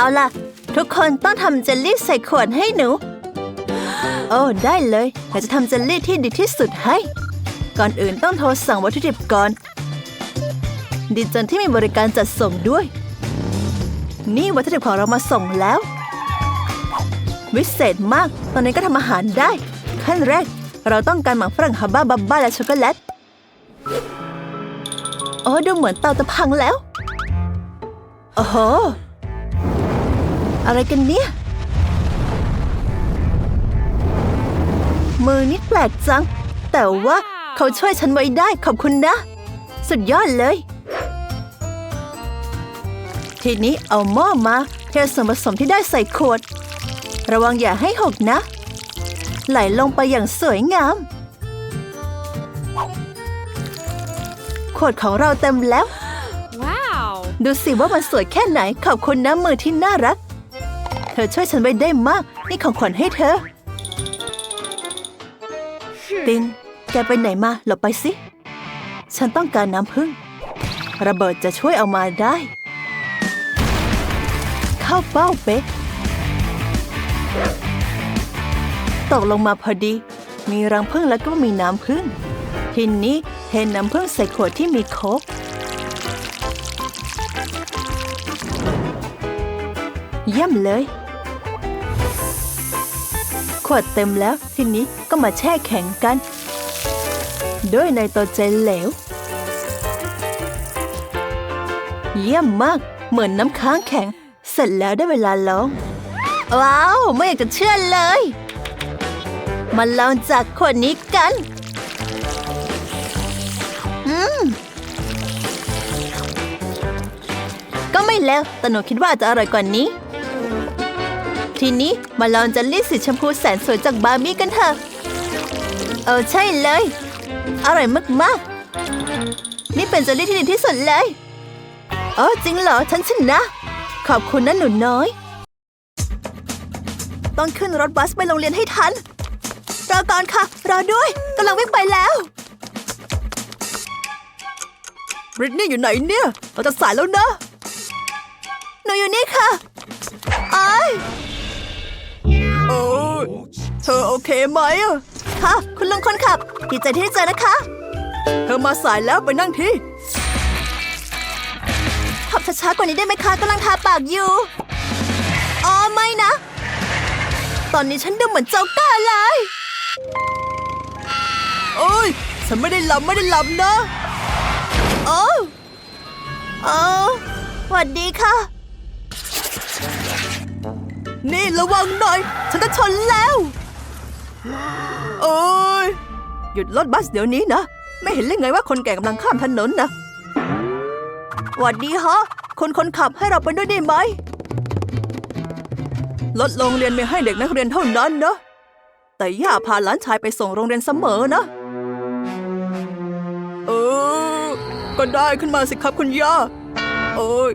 เอาล่ะ ทุกคนต้องทำเจลลี่ใส่ขวดให้หนู โอ้ได้เลยเราจะทำเจลลี่ที่ดีที่สุดให้ ก่อนอื่นต้องโทรสั่งวัตถุดิบก่อน ดีจังที่มีบริการจัดส่งด้วย นี่วัตถุดิบของเรามาส่งแล้ว วิเศษมาก ตอนนี้ก็ทำอาหารได้ ขั้นแรก เราต้องการหมักฝรั่งฮับบ้าบับบ้าและช็อกโกแลตโอ้ดูเหมือนเตาจะพังแล้ว โอ้โห อะไรกันเนี่ย มือนิดแปลกจัง แต่ว่าเขาช่วยฉันไว้ได้ขอบคุณนะ สุดยอดเลย ทีนี้เอาหม้อมาเทส่วนผสมที่ได้ใส่ขวด ระวังอย่าให้หกนะ ไหลลงไปอย่างสวยงาม ขวดของเราเต็มแล้ว Wow. ดูสิว่ามันสวยแค่ไหน ขอบคุณนะมือที่น่ารักเธอช่วยฉันไว้ได้มาก นี่ของขวัญให้เธอตินแกไปไหนมาหลบไปสิ ฉันต้องการน้ำผึ้งระเบิดจะช่วยเอามาได้ เข้าเป้าเป๊ะ ตกลงมาพอดี มีรังผึ้งแล้วก็มีน้ำผึ้งทีนี้เทน้ำผึ้งใส่ขวดที่มีโค้กเยี่ยมเลย ขวดเต็มแล้ว ทีนี้ก็มาแช่แข็งกัน ด้วยไนโตรเจนเหลว เยี่ยมมาก เหมือนน้ำค้างแข็ง เสร็จแล้วได้เวลาลอง ว้าว ไม่อยากจะเชื่อเลย มาลองจากขวดนี้กัน อืมก็ไม่แล้วแต่หนูคิดว่าจะอร่อยกว่านี้ ทีนี้มาลองเจลลี่สีชมพูแสนสวยจากบาร์บี้กันเถอะ เออใช่เลย อร่อยมากๆ นี่เป็นเจลลี่ที่ดีที่สุดเลยเออจริงเหรอ ฉันชนะ ขอบคุณนะหนูน้อย ต้องขึ้นรถบัสไปโรงเรียนให้ทัน รอก่อนค่ะ รอด้วยกำลังวิ่งไปแล้วบริตนี่อยู่ไหนเนี่ย เราจะสายแล้วนะ หนูอยู่นี่ค่ะไอ้ายโอ้ย เธอโอเคไหมอะค่ะ คุณลุงคนขับ ดีใจที่ได้เจอนะคะ เธอมาสายแล้วไปนั่งที่ ขับช้าๆกว่านี้ได้ไหมคะกำลังทาปากอยู่ อ๋อไม่นะ ตอนนี้ฉันดูเหมือนโจ๊กเกอร์เลย โอ้ย ฉันไม่ได้หลับไม่ได้หลับนะ โอ้โอ้สวัสดีค่ะ นี่ระวังหน่อย ฉันจะชนแล้ว โอ้ยหยุดรถบัสเดี๋ยวนี้นะ ไม่เห็นเลยไงว่าคนแก่กำลังข้ามถนนนะหวัดดีฮะ คนคนขับให้เราไปด้วยได้ไหมรถโรงเรียนไม่ให้เด็กนักเรียนเท่านั้นนะ แต่ย่าพาหลานชายไปส่งโรงเรียนเสมอนะ เออ ก็ได้ขึ้นมาสิครับคุณย่า โอ้ย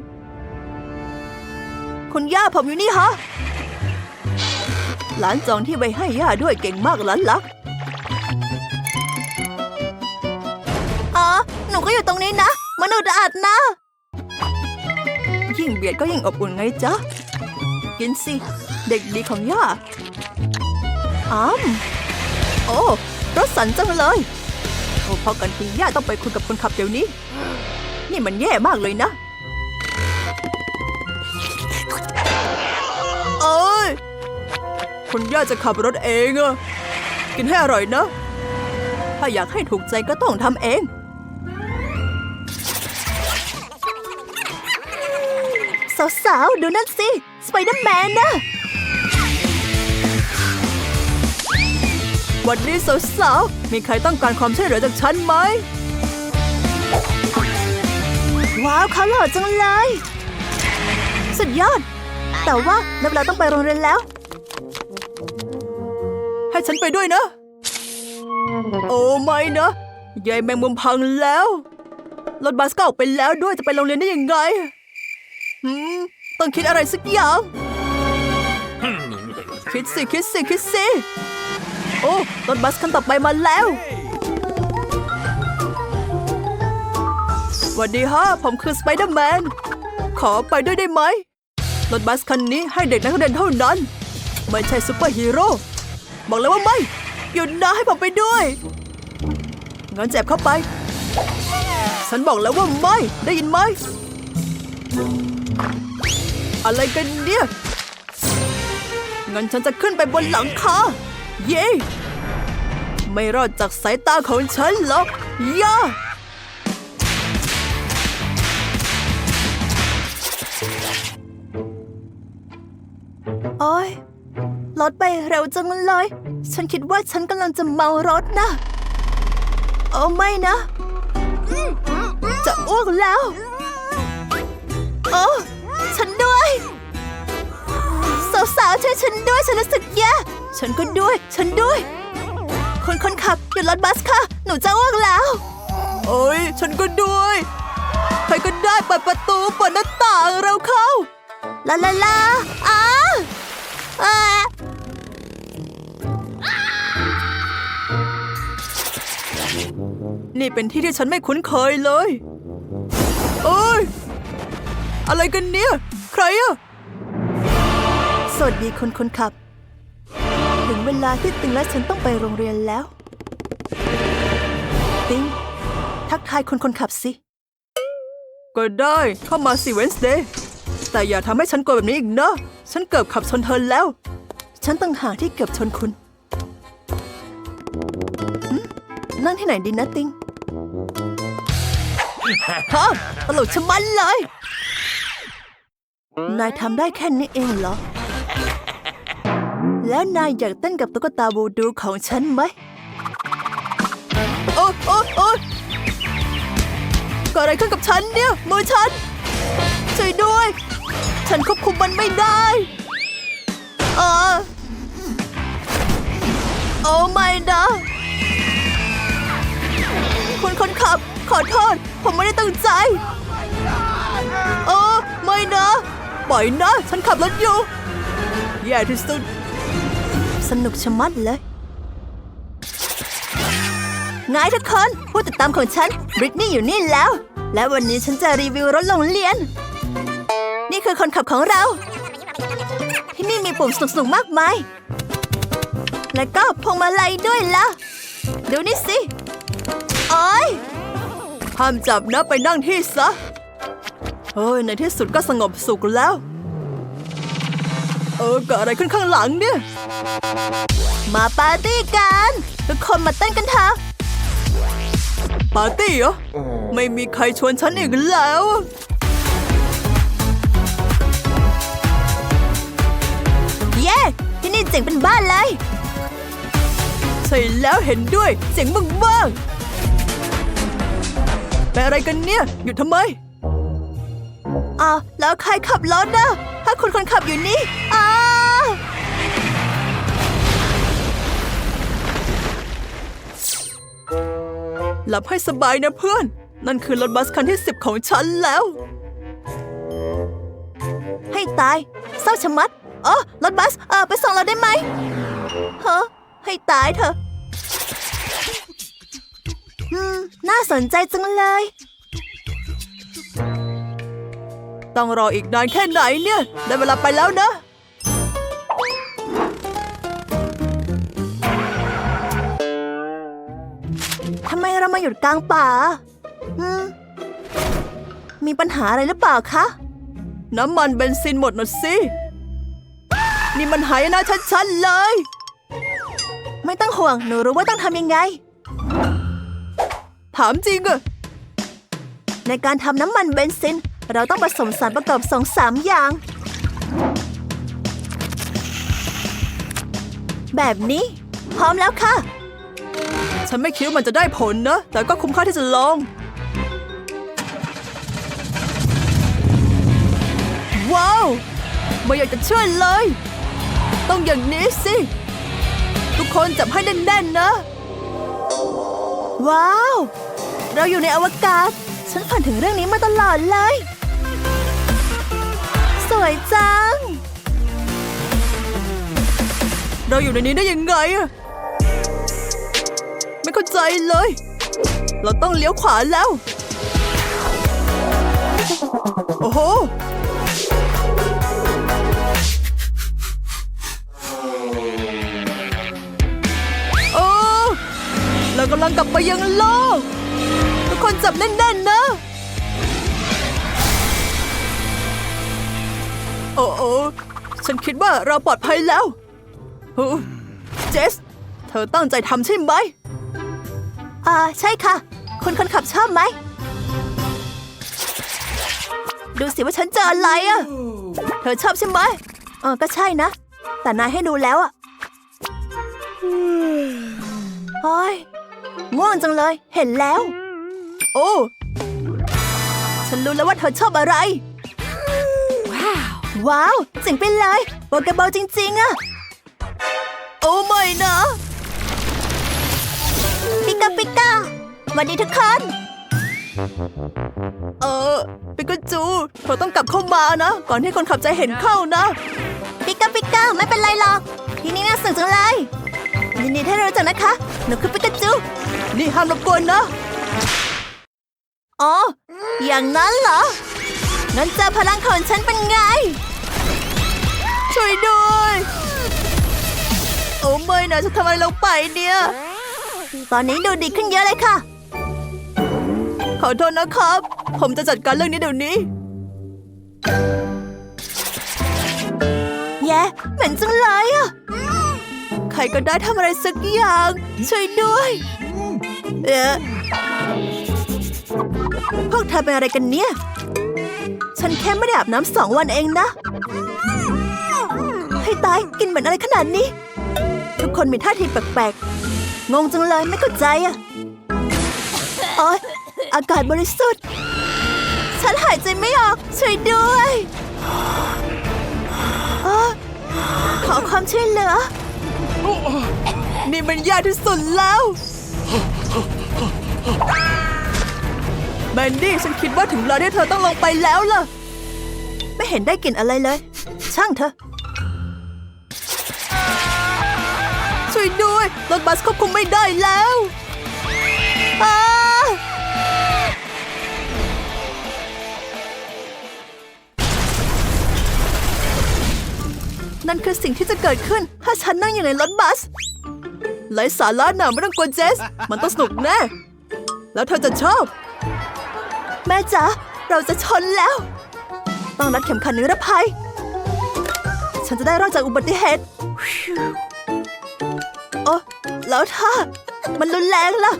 คุณย่าผมอยู่นี่ฮะ หลานจองที่ไว้ให้ย่าด้วยเก่งมากหลานลักอ๋อหนูก็อยู่ตรงนี้นะมนุษย์อาดนะ ยิ่งเบียดก็ยิ่งอบอุ่นไงจ๊ะ กินสิ เด็กดีของย่าอ้ามโอ้รถสันจังเลยโอ้พอกันทีย่าต้องไปคุยกับคนขับเดี๋ยวนี้ นี่มันแย่มากเลยนะ คุณย่าจะขับรถเองอะกินให้อร่อยนะ ถ้าอยากให้ถูกใจก็ต้องทำเอง สาวๆ ดูนั่นสิ สไปเดอร์แมนนะ วันนี้สาวๆ มีใครต้องการความช่วยเหลือจากฉันไหม ว้าวเขาหล่อจังเลย สุดยอด แต่ว่านับเราต้องไปโรงเรียนแล้วให้ ฉันไปด้วยนะ โอ้ไม่นะยายแมงมุมพังแล้ว รถบัสก็ออกไปแล้วด้วยจะไปโรงเรียนได้ยังไงหืมต้องคิดอะไรสักอย่าง คิดสิ คิดสิ คิดสิ โอ้รถบัสคันต่อไปมาแล้วสวัสดีฮะ ผมคือสไปเดอร์แมน ขอไปด้วยได้ไหม รถบัสคันนี้ให้เด็กนักเรียนเท่านั้น ไม่ใช่ซูเปอร์ฮีโร่ บอกแล้วว่าไม่ หยุดนะให้ผมไปด้วยงั้นเจ็บเข้าไป ฉันบอกแล้วว่าไม่ ได้ยินไหม อะไรกันเนี่ยงั้นฉันจะขึ้นไปบนหลังคา เย้ ไม่รอดจากสายตาของฉันหรอกย่าโถไปเร็วจังเลย ฉันคิดว่าฉันกำลังจะเมารถนะ โอ้ไม่นะ จะอ้วกแล้ว โอ้ฉันด้วย สาวๆช่วยฉันด้วยฉันรู้สึกแย่ฉันก็ด้วย ฉันด้วย คนคนขับหยุดรถบัสค่ะ หนูจะอ้วกแล้ว โอ้ยฉันก็ด้วย ใครก็ได้เปิดประตูเปิดหน้าต่างเราเข้าลาลาลาอ้า นี่เป็นที่ที่ฉันไม่คุ้นเคยเลยโอ้ย อะไรกันเนี่ย ใครอะสวัสดีคนคนขับ ถึงเวลาที่ติงและฉันต้องไปโรงเรียนแล้ว ติง ทักทายคนคนขับสิ ก็ได้เข้ามาสิเวนส์เดย์แต่อย่าทำให้ฉันกลัวแบบนี้อีกนะ ฉันเกือบขับชนเธอแล้ว ฉันต่างหากที่เกือบชนคุณ นั่งที่ไหนดีนะติงฮะตลกชะมัดเลย นายทำได้แค่นี้เองเหรอ แล้วนายอยากเต้นกับตุ๊กตาบูดูของฉันไหม โอ๊ยโอ๊ยโอ๊ยกิดอะไรขึ้นกับฉันเนี่ย มือฉัน ช่วยด้วย ฉันควบคุมมันไม่ได้ เออโอ้ไม่นะ คุณคนขับ ขอโทษ ผมไม่ได้ตั้งใจ เออ ไม่นะ ปล่อยนะ ฉันขับรถอยู่ แย่ที่สุด สนุกชะมัดเลยไงทุกคนผู้ติดตามของฉันบริตนี่อยู่นี่แล้ว และวันนี้ฉันจะรีวิวรถโรงเรียน นี่คือคนขับของเรา ที่นี่มีปุ่มสนุกๆมากมาย และก็พวงมาลัยด้วยล่ะ ดูนี่สิ ห้ามจับนะไปนั่งที่ซะเฮ้ยในที่สุดก็สงบสุขแล้ว เออเกิดอะไรขึ้นข้างหลังเนี่ย มาปาร์ตี้กัน ทุกคนมาเต้นกันเถอะปาร์ตี้เหรอ ไม่มีใครชวนฉันอีกแล้วเย้ที่นี่เจ๋งเป็นบ้านเลย ใช่แล้วเห็นด้วย เจ๋งมากๆ เป็นอะไรกันเนี่ย หยุดทำไมอ้าวแล้วใครขับรถนะถ้าคุณคนขับอยู่นี่อ้าหลับให้สบายนะเพื่อน นั่นคือรถบัสคันที่สิบของฉันแล้ว ให้ตายเศร้าชะมัดเออรถบัสเออไปส่งเราได้ไหมเฮ้อให้ตายเถอะ อืม น่าสนใจจังเลย ต้องรออีกนานแค่ไหนเนี่ย ได้เวลาไปแล้วนะ ทำไมเรามาหยุดกลางป่า อืม มีปัญหาอะไรหรือเปล่าคะ น้ำมันเบนซินหมดหมดสิ นี่มันหายนะชัดๆเลย ไม่ต้องห่วง หนูรู้ว่าต้องทำยังไง ถามจริงอะในการทำน้ำมันเบนซิน เราต้องผสมสารประกอบสองสามอย่าง แบบนี้ พร้อมแล้วค่ะ ฉันไม่คิดว่ามันจะได้ผลนะ แต่ก็คุ้มค่าที่จะลอง ว้าว ไม่อยากจะเชื่อเลย ต้องอย่างนี้สิ ทุกคนจับให้แน่นๆนะ ว้าว เราอยู่ในอวกาศ ฉันฝันถึงเรื่องนี้มาตลอดเลย สวยจัง เราอยู่ในนี้ได้ยังไงอะไม่เข้าใจเลย เราต้องเลี้ยวขวาแล้ว โอ้โห ลังกลับไปยังโลก ทุกคนจับแน่นๆนะ โอ้โอ้ฉันคิดว่าเราปลอดภัยแล้วโอ้เจส เธอตั้งใจทำใช่ไหม อ่า ใช่ค่ะคุณคนขับชอบไหม ดูสิว่าฉันเจออะไรอะเธอชอบใช่ไหมเออก็ใช่นะ แต่นายให้ดูแล้วอะโอ้ย ง่วงจังเลย เห็นแล้ว โอ้ ฉันรู้แล้วว่าเธอชอบอะไร ว้าวเจ๋งไปเลยโปเกบอลจริง ๆอะโอ้ไม่นะ ปิกาปิกาสวัสดีทุกคน เออปิกาจูเธอต้องกลับเข้ามานะ ก่อนที่คนขับจะเห็นเข้านะ ปิกาปิกาไม่เป็นไรหรอก ทีนี้น่าสนุกจังเลย ยินดีที่ได้รู้จักนะคะหนูคือปิกาจู นี่ห้ามรบกวนนะ อ๋อ อย่างนั้นเหรอ งั้นเจอพลังของฉันเป็นไง ช่วยด้วย โอ้ไม่นะฉันทำอะไรลงไปเนี่ย ตอนนี้ดูดีขึ้นเยอะเลยค่ะ ขอโทษนะครับ ผมจะจัดการเรื่องนี้เดี๋ยวนี้แย่เหม็นจังเลยอะ ใครก็ได้ทำอะไรสักอย่าง ช่วยด้วย เอ๊ะพวกเธอเป็นอะไรกันเนี่ย ฉันแค่ไม่ได้อาบน้ำสองวันเองนะ ให้ตายกินเหมือนอะไรขนาดนี้ ทุกคนมีท่าทีแปลกๆ งงจังเลยไม่เข้าใจอะโอ๊ยอากาศบริสุทธิ์ ฉันหายใจไม่ออก ช่วยด้วย ขอความช่วยเหลือ นี่มันยากที่สุดแล้ว แมนดี้ฉันคิดว่าถึงเวลาที่เธอต้องลงไปแล้วล่ะ ไม่เห็นได้กลิ่นอะไรเลย ช่างเถอะ ช่วยด้วยรถบัสควบคุมไม่ได้แล้วอ้า นั่นคือสิ่งที่จะเกิดขึ้น ถ้าฉันนั่งอยู่ในรถบัสไร้สาระหนาไม่ต้องกลัวเจส มันต้องสนุกแน่ แล้วเธอจะชอบ แม่จ๋าเราจะชนแล้ว ต้องรัดเข็มขัดนิรภัย ฉันจะได้รอดจากอุบัติเหตุโอ้แล้วถ้า มันรุนแรงล่ะ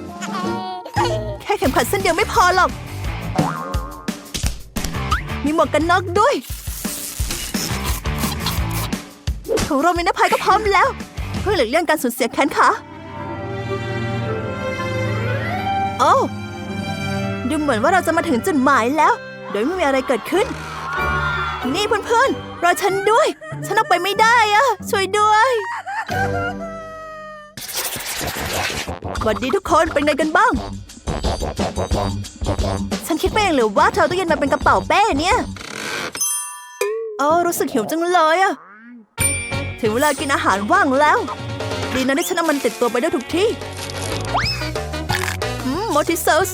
แค่เข็มขัดเส้นเดียวไม่พอหรอก มีหมวกกันน็อกด้วย ถุงลมนิรภัยก็พร้อมแล้ว เพื่อหลีกเลี่ยงการสูญเสียแขนขาโอ้ดูเหมือนว่าเราจะมาถึงจุดหมายแล้ว โดยไม่มีอะไรเกิดขึ้น นี่เพื่อนๆรอฉันด้วย ฉันออกไปไม่ได้อะช่วยด้วยสวัสดีทุกคนเป็นไงกันบ้าง ฉันคิดไปเองหรือว่าเธอต้เย็นมาเป็นกระเป๋าเป้เนี่ยโอ้รู้สึกหิวจังเลยอะ ถึงเวลากินอาหารว่างแล้ว ดีนะที่ฉันเอามันติดตัวไปได้ทุกที่อืมมอทิเซส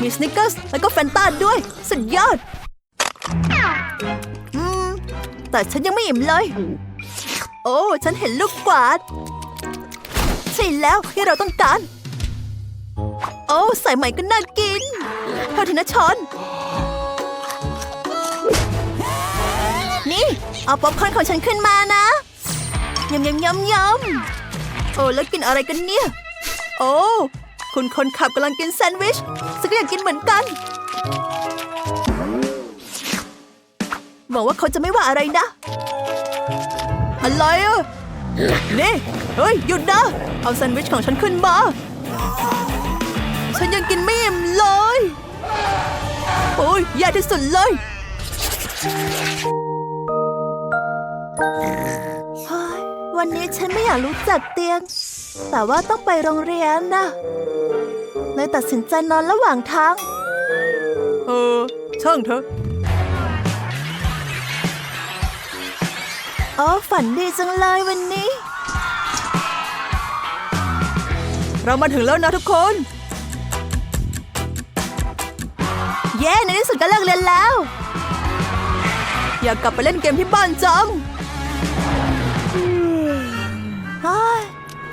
มีสนิกเกอร์สแล้วก็แฟนตาด้วย สุดยอดอืมแต่ฉันยังไม่อิ่มเลย โอ้ ฉันเห็นลูกกวาด ใช่แล้วที่เราต้องการ โอ้ ใส่ใหม่ก็น่ากินเท่าทีนะช้อน เอาป๊อปคอร์นของฉันขึ้นมานะยำยำยำยำโอ้แล้วกินอะไรกันเนี่ย โอ้ คุณคนขับกำลังกินแซนด์วิชฉันก็อยากกินเหมือนกัน หวังว่าเขาจะไม่ว่าอะไรนะ อะไรอะนี่ เฮ้ย หยุดนะ เอาแซนด์วิชของฉันขึ้นมา ฉันยังกินไม่อิ่มเลย โอ้ยแย่ที่สุดเลย เฮ้ยวันนี้ฉันไม่อยากรู้จักเตียง แต่ว่าต้องไปโรงเรียนนะเลยตัดสินใจนอนระหว่างทาง เออ ช่างเถอะอ๋อฝันดีจังเลยวันนี้ เรามาถึงแล้วนะทุกคน เย้ในที่สุดก็เลิกเรียนแล้ว อยากกลับไปเล่นเกมที่บ้านจังเฮ้ย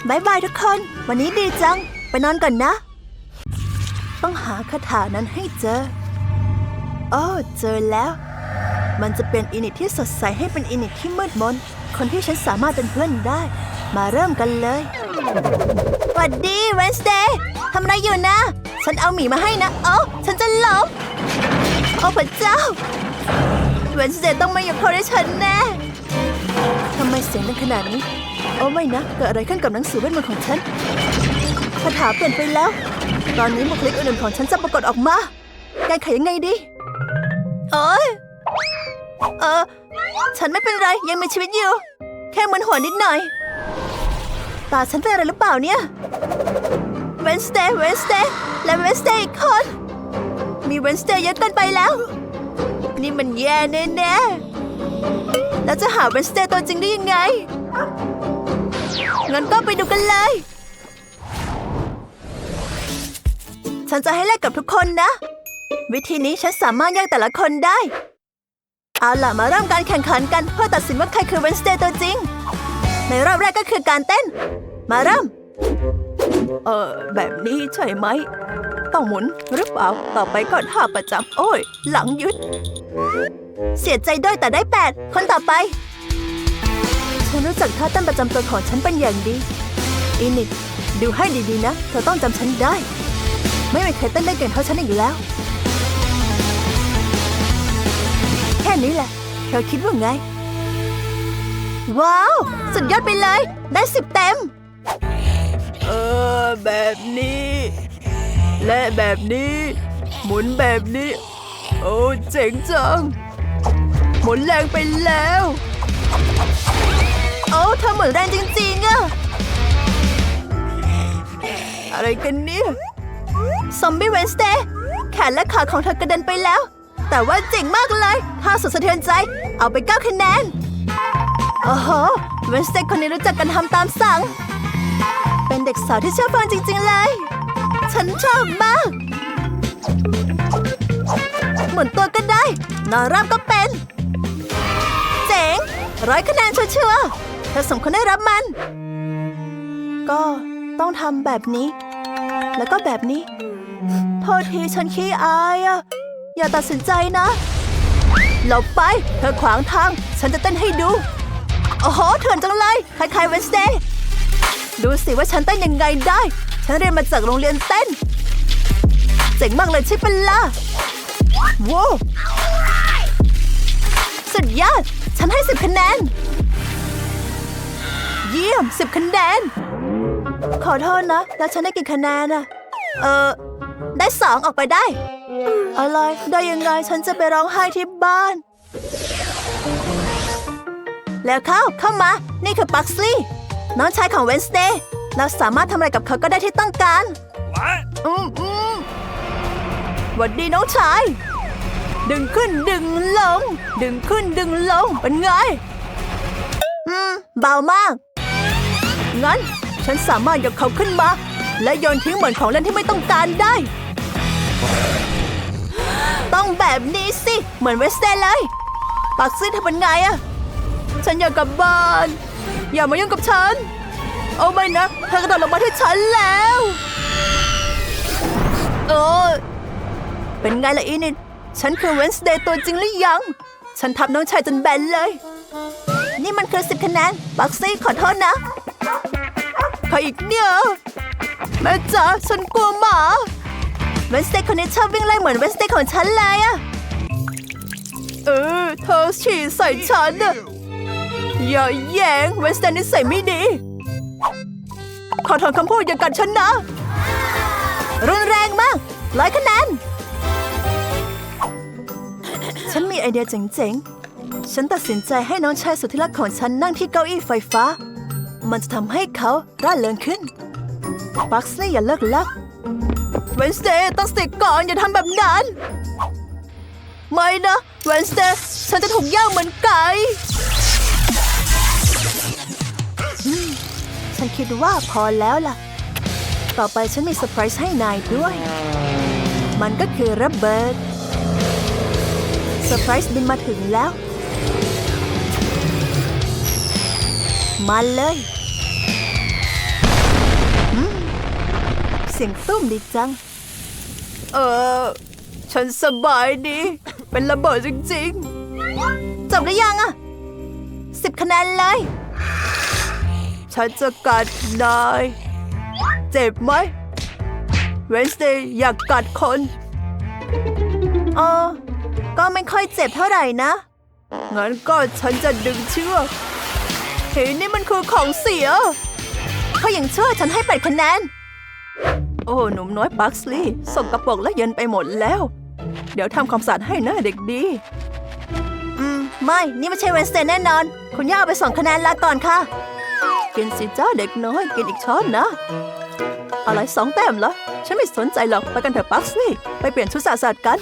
บายบายทุกคน วันนี้ดีจัง ไปนอนก่อนนะ ต้องหาคาถานั้นให้เจอ โอ้เจอแล้ว มันจะเป็นอินิตที่สดใสให้เป็นอินิตที่มืดมน คนที่ฉันสามารถเป็นเพื่อนได้ มาเริ่มกันเลยสวัสดีเวนสเดย์ทำอะไรอยู่นะ ฉันเอาหมีมาให้นะ โอ้ฉันจะหล้มโอ้พระเจ้าเวนสเดย์ต้องมาอยู่เขาได้ฉันแน่ทำไมเสียงดังขนาดนี้ โอ้ไม่นะ เกิดอะไรขึ้นกับหนังสือเวทมนต์ของฉันคาถาเปลี่ยนไปแล้ว ตอนนี้บุคลิกอื่นๆของฉันจะปรากฏออกมาแก้ไขยังไงดีโอ้ยเออ ฉันไม่เป็นไรยังมีชีวิตอยู่ แค่มึนหัวนิดหน่อย ตาฉันเป็นอะไรหรือเปล่าเนี่ยเวนสเ a ย์เวนสเ a ย์และเวนสเ a ย์อีกคน มีเวนสเ a ย์เยอะเกินไปแล้ว นี่มันแย่แน่ๆแล้วจะหาเวนสเ a ย์ตัวจริงได้ยังไง งั้นก็ไปดูกันเลย ฉันจะให้แลกกับทุกคนนะ วิธีนี้ฉันสามารถแยกแต่ละคนได้ เอาล่ะมาเริ่มการแข่งขันกันเพื่อตัดสินว่าใครคือเวนสเ a ย์ตัวจริง ในรอบแรกก็คือการเต้น มาเริ่ม เออแบบนี้ใช่ไหม ต้องหมุนหรือเปล่า ต่อไปก็ท่าประจำโอ้ย หลังยึดเสียใจด้วยแต่ได้แปดคนต่อไป ฉันรู้จักท่าเต้นประจำตัวของฉันเป็นอย่างดี อินิดดูให้ดีๆนะ เธอต้องจำฉันได้ ไม่มีใครเต้นได้เก่งเท่าฉันอีกแล้ว แค่นี้แหละ เธอคิดว่าไง ว้าว สุดยอดไปเลย ได้สิบเต็ม เออ แบบนี้ และแบบนี้ หมุนแบบนี้ โอ้ เจ๋งจัง หมุนแรงไปแล้ว โอ้เธอหมุนแรงจริงๆอะอะไรกันเนี่ยซอมบี้เวนสเ a ย์แขนและขาของเธอกระเด็นไปแล้ว แต่ว่าเจ๋งมากเลยท่าสุดสะเทือนใจ เอาไป9คะแนนโอ้โหเวนสเ a ย์คนนี้รู้จักกันทำตามสั่ง เป็นเด็กสาวที่เชื่อฟังจริง ๆ เลย ฉันชอบมากหมุนตัวก็ได้ นอนราบก็เป็น เจ๋งร้อยคะแนนชัวร์ เธอสมควรได้รับมัน ก็ต้องทำแบบนี้ แล้วก็แบบนี้ โทษทีฉันขี้อายอะอย่าตัดสินใจนะ หลบไป เธอขวางทาง ฉันจะเต้นให้ดู โอ้โหเถื่อนจังเลยคล้ายๆเวนสเดย์ดูสิว่าฉันเต้นยังไงได้ ฉันเรียนมาจากโรงเรียนเต้น เจ๋งมากเลยใช่ปะล่ะว้าวสุดยอด ฉันให้สิบคะแนน เยี่ยมสิบคะแนน ขอโทษนะ แล้วฉันได้กี่คะแนนอะเออ ได้สองออกไปได้ อะไร ได้ยังไงฉันจะไปร้องไห้ที่บ้าน แล้วเข้าเข้ามา นี่คือปักซี่น้องชายของเวนสเ a ย์เราสามารถทำอะไรกับเขาก็ได้ที่ต้องการ What? อืมอืมหวัดดีน้องชาย ดึงขึ้นดึงลง ดึงขึ้นดึงลง เป็นไง อืม เบามาก งั้น ฉันสามารถยกเขาขึ้นมา และโยนทิ้งเหมือนของเล่นที่ไม่ต้องการได้ ต้องแบบนี้สิ เหมือนเวสเตนเลยปักซี่เธอเป็นไงอะฉันอยากกลับบ้าน อย่ามายุ่งกับฉันโอ้ไม่นะเธอกระโดดลงมาที่ฉันแล้วโอ้ยเป็นไงล่ะอีนิดฉันคือเวนสเดย์ตัวจริงหรือยัง ฉันทับน้องชายจนแบนเลย นี่มันคือสิบคะแนนบักซี่ขอโทษนะ ขออีกเนี่ยแม่จ๋าฉันกลัวหมาเวนสเดย์คนนี้ชอบวิ่งไล่เหมือนเวนสเดย์ของฉันเลยอะเออเธอฉี่ใส่ฉันอะอย่าแย่งเวนสเดย์นิสัยไม่ดีขอถอนคำพูดอย่ากัดฉันนะ รุนแรงมากร้อยคะแนน ฉันมีไอเดียเจ๋งๆ ฉันตัดสินใจให้น้องชายสุดที่รักของฉันนั่งที่เก้าอี้ไฟฟ้า มันจะทำให้เขาร่าเริงขึ้นบักส์ลี่อย่าเลิกลักเวนสเดย์ต้องสติก่อนอย่าทำแบบนั้น ไม่นะเวนสเดย์ฉันจะถูกย่างเหมือนไก่ฉันคิดว่าพอแล้วล่ะ ต่อไปฉันมีเซอร์ไพรส์ให้นายด้วย มันก็คือระเบิดเซอร์ไพรส์บินมาถึงแล้ว มาเลย สียงตุ้มดีจัง เออ ฉันสบายดี เป็นระเบิดจริงๆ จบหรือยังอะสิบคะแนนเลย ฉันจะกัดนาย เจ็บไหมเวนสเดย์อยากกัดคนเออก็ไม่ค่อยเจ็บเท่าไหร่นะ งั้นก็ฉันจะดึงเชือกเฮ้ยนี่มันคือของเสีย เขายังเชื่อฉันให้แปดคะแนนโอ้หนุ่มน้อยบักสลีย์สกรปรกและเย็นไปหมดแล้ว เดี๋ยวทำความสะอาดให้นะเด็กดี อืม ไม่ นี่ไม่ใช่เวนสเดย์แน่นอน คุณย่าเอาไปสองคะแนนลาก่อนค่ะ กินสิจ้าเด็กน้อย กินอีกช้อนนะ อะไรสองแต้มเหรอ ฉันไม่สนใจหรอก ไปกันเถอะบักสลีย์ไปเปลี่ยนชุดสะอาดกัน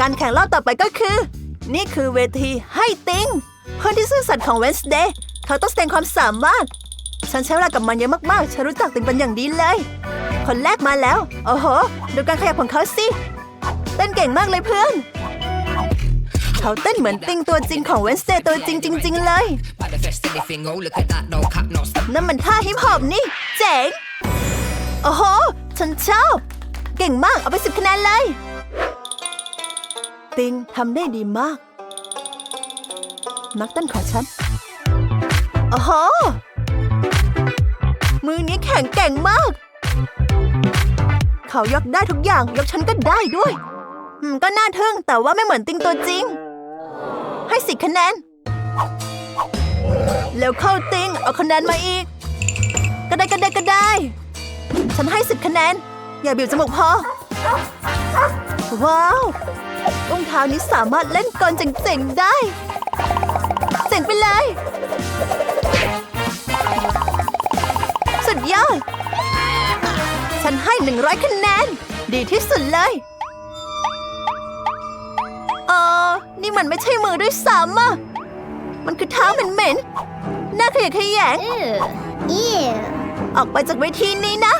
การแข่งรอบต่อไปก็คือ นี่คือเวทีให้ติงคนที่ซื่อสัตย์ของเวนสเดย์เขาต้องแสดงความสามารถ ฉันใช้เวลากับมันเยอะมากๆ ฉันรู้จักติงเป็นอย่างดีเลย คนแรกมาแล้ว โอ้โห ดูการขยับของเขาสิ เต้นเก่งมากเลยเพื่อน เขาเต้นเหมือนติงตัวจริงของเวนสเดย์ตัวจริงจริง ๆ เลย นั่นมันท่าฮิปฮอปนี่ เจ๋ง โอ้โห ฉันชอบ เก่งมาก เอาไปสิบคะแนนเลย ติงทำได้ดีมาก นักเต้นของฉัน โอ้โห มือนี้แข็งแกร่งมาก เขายกได้ทุกอย่างยกฉันก็ได้ด้วยก็น่าทึ่งแต่ว่าไม่เหมือนติงตัวจริง ให้สิคะแนน แล้วเข้าติงเอาคะแนนมาอีก ก็ได้ก็ได้ก็ได้ ฉันให้สิบคะแนน อย่าบีบจมูกพอ ว้าวรองเท้านี้สามารถเล่นกลเจ๋งๆได้ 100 คะแนน ดีที่สุดเลย เออ นี่มันไม่ใช่มือด้วยซ้ำอะ มันคือเท้าเหม็นๆหน้าขยะแขยงออกไปจากเวทีนี้นะ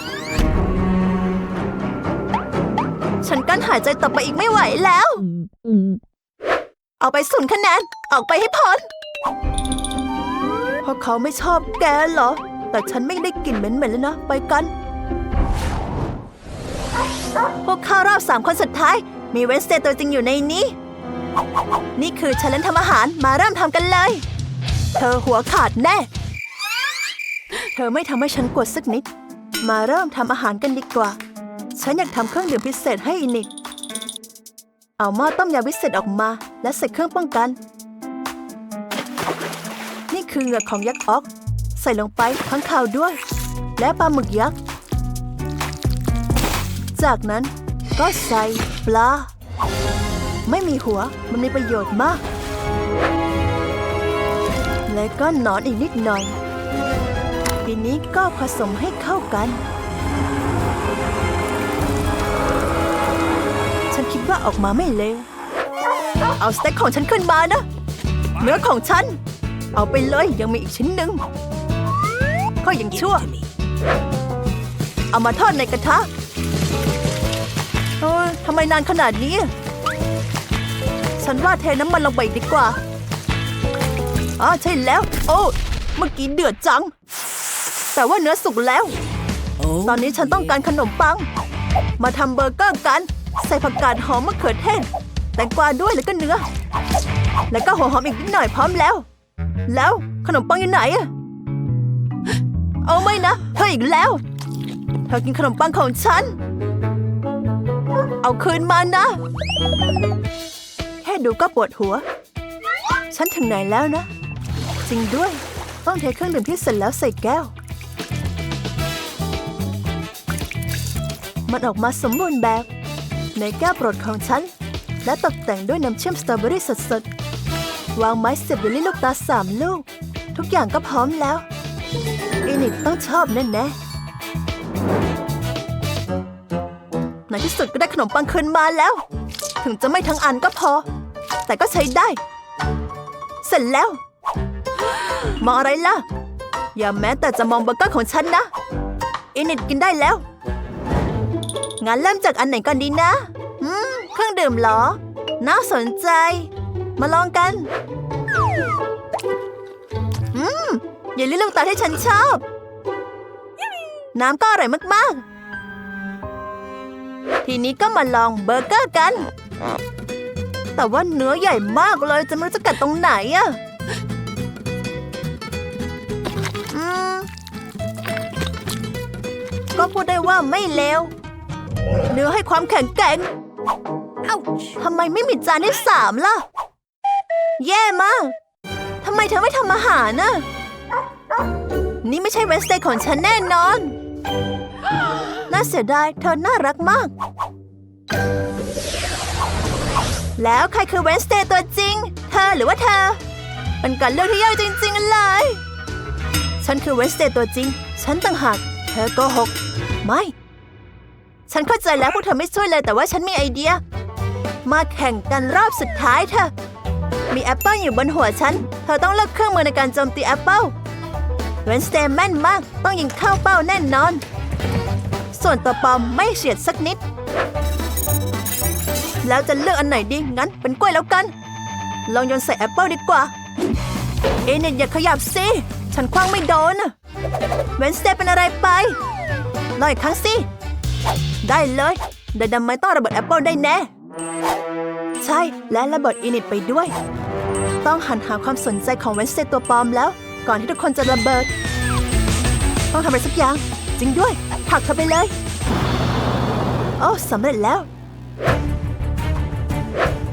ฉันกั้นหายใจต่อไปอีกไม่ไหวแล้ว เอาไปสูนคะแนน ออกไปให้พ้นเพราะเขาไม่ชอบแกเหรอ แต่ฉันไม่ได้กลิ่นเหม็นๆแล้วนะ ไปกัน พวกเข้ารอบสามคนสุดท้าย มีเวนสเตย์ตัวจริงอยู่ในนี้ นี่คือชาเลนทำอาหารมาเริ่มทำกันเลย เธอหัวขาดแน่ เธอไม่ทำให้ฉันกลัวสักนิด มาเริ่มทำอาหารกันดีกว่า ฉันอยากทำเครื่องดื่มพิเศษให้อินิดเอาหม้อต้มยำพิเศษออกมา และใส่เครื่องป้องกัน นี่คือเหงือกของยักษ์ออก ใส่ลงไปทั้งข่าวด้วย และปลาหมึกยักษ์ จากนั้นก็ใส่ปลา ไม่มีหัวมันมีประโยชน์มาก และก็หนอนอีกนิดหน่อย ทีนี้ก็ผสมให้เข้ากัน ฉันคิดว่าออกมาไม่เลว เอาสเต็กของฉันขึ้นมานะ เนื้อของฉัน เอาไปเลยยังมีอีกชิ้นหนึ่งก็ยังชั่ว เอามาทอดในกระทะ ทำไมนานขนาดนี้ ฉันว่าเทน้ำมันลงไปดีกว่าอ๋อใช่แล้ว โอ้เมื่อกี้เดือดจัง แต่ว่าเนื้อสุกแล้ว Oh, ตอนนี้ฉันต้องการขนมปัง มาทำเบอร์เกอร์กัน ใส่ผักกาดหอมมะเขือเทศ แตงกวาด้วยแล้วก็เนื้อ แล้วก็หัวหอมอีกนิดหน่อยพร้อมแล้ว แล้วขนมปังอยู่ไหนอะเอาไม่นะเธออีกแล้ว เธอกินขนมปังของฉัน เอาคืนมานะ แค่ดูก็ปวดหัว ฉันถึงไหนแล้วนะ จริงด้วย ต้องเทเครื่องดื่มที่เสร็จแล้วใส่แก้ว มันออกมาสมบูรณ์แบบ ในแก้วโปรดของฉัน และตกแต่งด้วยน้ำเชื่อมสตรอเบอรี่สดๆ วางไม้เสียบเบลลี่ลูกตาสามลูก ทุกอย่างก็พร้อมแล้วอินิดต้องชอบแน่ๆ ที่สุดก็ได้ขนมปังคืนมาแล้ว ถึงจะไม่ทั้งอันก็พอ แต่ก็ใช้ได้ เสร็จแล้ว มองอะไรล่ะ อย่าแม้แต่จะมองเบอร์เกอร์ของฉันนะ อินิดกินได้แล้ว งั้นเริ่มจากอันไหนก่อนดีนะ อืม เครื่องดื่มเหรอ น่าสนใจ มาลองกัน อืมอย่าลืมลูกตาที่ฉันชอบ น้ำก็อร่อยมากๆ ทีนี้ก็มาลองเบอร์เกอร์กัน แต่ว่าเนื้อใหญ่มากเลยจะไม่รู้จะกัดตรงไหนอะอืมก็พูดได้ว่าไม่เลวเนื้อให้ความแข็งแกร่งเอ้าทำไมไม่มีจานที่สามล่ะ แย่มากทำไมเธอไม่ทำอาหารน่ะ นี่ไม่ใช่เวนสเดย์ของฉันแน่นอน น่าเสียดายเธอน่ารักมาก แล้วใครคือเวนสเดย์ตัวจริง เธอหรือว่าเธอ เป็นการเลือกที่ยากจริงๆเลย ฉันคือเวนสเดย์ตัวจริง ฉันต่างหาก เธอโกหก ไม่ ฉันเข้าใจแล้วพวกเธอไม่ช่วยเลยแต่ว่าฉันมีไอเดีย มาแข่งกันรอบสุดท้ายเถอมีแอปเปิลอยู่บนหัวฉัน เธอต้องเลือกเครื่องมือในการโจมตีแอปเปิลเวนสเตย์แม่นมาก ต้องยิงเข้าเป้าแน่นอน ส่วนตัวปอมไม่เฉียดสักนิด แล้วจะเลือกอันไหนดี งั้นเป็นกล้วยแล้วกัน ลองโยนใส่แอปเปิลดีกว่า เอเนตอย่าขยับสิ ฉันคว้างไม่โดนเวนสเตย์เป็นอะไรไปลองอีกครั้งสิ ได้เลยไดดำไม่ต้องระเบิดแอปเปิลได้แน่ ใช่และระเบิดอินิตไปด้วย ต้องหันหาความสนใจของเวนสเตย์ตัวปลอมแล้ว ก่อนที่ทุกคนจะระเบิด ต้องทำอะไรสักอย่าง จริงด้วย ผลักเธอไปเลย โอ้สำเร็จแล้ว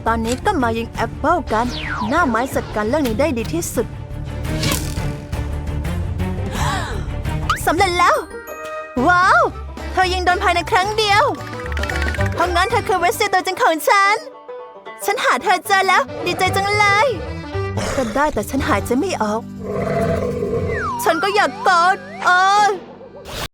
ตอนนี้ก็มายิงแอปเปิลกัน หน้าไม้จัดการเรื่องนี้ได้ดีที่สุดสำเร็จแล้ว ว้าว เธอยิงโดนภายในครั้งเดียว เพราะงั้นเธอคือเวสเซตัวจริงของฉัน ฉันหาเธอเจอแล้ว ดีใจจังเลยก็ได้แต่ฉันหายใจไม่ออก ฉันก็อยากกอดเออ